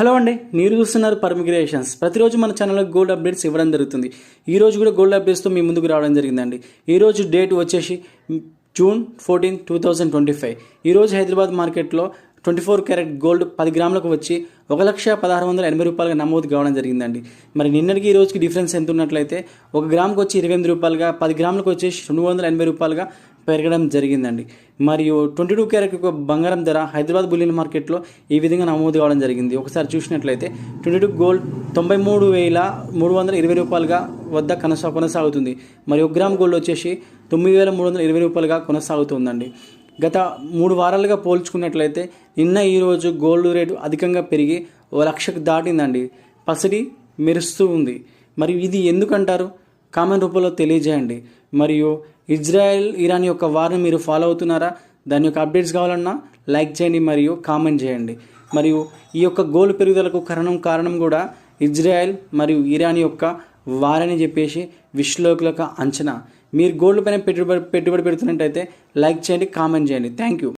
Hello అండి మీరు చూస్తున్నారు పర్మిగ్రేషన్స్ ప్రతిరోజు మన ఛానల్లో గోల్డ్ అప్డేట్స్ ఇవ్వడం జరుగుతుంది. ఈ రోజు కూడా గోల్డ్ అప్డేట్స్తో మీ ముందుకు రావడం జరిగిందండి. ఈ రోజు డేట్ వచ్చేసి June fourteen two thousand twenty five ఈరోజు హైదరాబాద్ మార్కెట్లో ట్వంటీ ఫోర్ క్యారెట్ గోల్డ్ పది గ్రాములకు వచ్చి ఒక లక్ష పదహారు వందల ఎనభై రూపాయలుగా నమోదు కావడం జరిగిందండి. మరి నిన్నటికి ఈ రోజుకి డిఫరెన్స్ ఎంత ఉన్నట్లయితే ఒక గ్రాముకు వచ్చి ఇరవై ఎనిమిది రూపాయలుగా పది గ్రాములకు వచ్చేసి రెండు వందల ఎనభై రూపాయలుగా పెరగడం జరిగిందండి. మరియు ట్వంటీ టూ క్యారెట్ ఒక బంగారం ధర హైదరాబాద్ బులియన్ మార్కెట్లో ఈ విధంగా నమోదు కావడం జరిగింది. ఒకసారి చూసినట్లయితే ట్వంటీ టూ గోల్డ్ తొంభై మూడు వేల మూడు వందల ఇరవై రూపాయలుగా వద్ద కొనసా కొనసాగుతుంది. మరియు ఒక గ్రామ్ గోల్డ్ వచ్చేసి తొమ్మిది వేల మూడు వందల ఇరవై రూపాయలుగా కొనసాగుతుందండి. గత మూడు వారాలుగా పోల్చుకున్నట్లయితే నిన్న ఈరోజు గోల్డ్ రేటు అధికంగా పెరిగి ఓ లక్షకు దాటిందండి. పసిడి మెరుస్తూ ఉంది. మరియు ఇది ఎందుకంటారు? కామెంట్ రూపంలో తెలియజేయండి. మరియు ఇజ్రాయెల్ ఇరాన్ యొక్క వారిని మీరు ఫాలో అవుతున్నారా? దాని యొక్క అప్డేట్స్ కావాలన్నా లైక్ చేయండి మరియు కామెంట్ చేయండి. మరియు ఈ యొక్క గోల్ పెరుగుదలకు కారణం కారణం కూడా ఇజ్రాయెల్ మరియు ఇరాన్ యొక్క వారని చెప్పేసి విశ్లేషకుల అంచనా. మీరు గోల్డ్ పైన పెట్టుబడి పెట్టుబడి పెడుతున్నట్టయితే లైక్ చేయండి కామెంట్ చేయండి. Thank you.